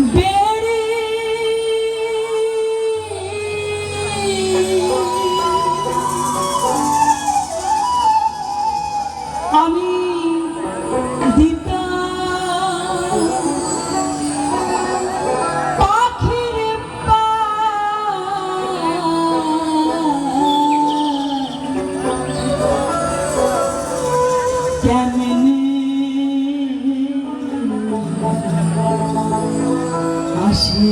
Yeah. 시작.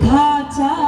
가자.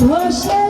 Hoşça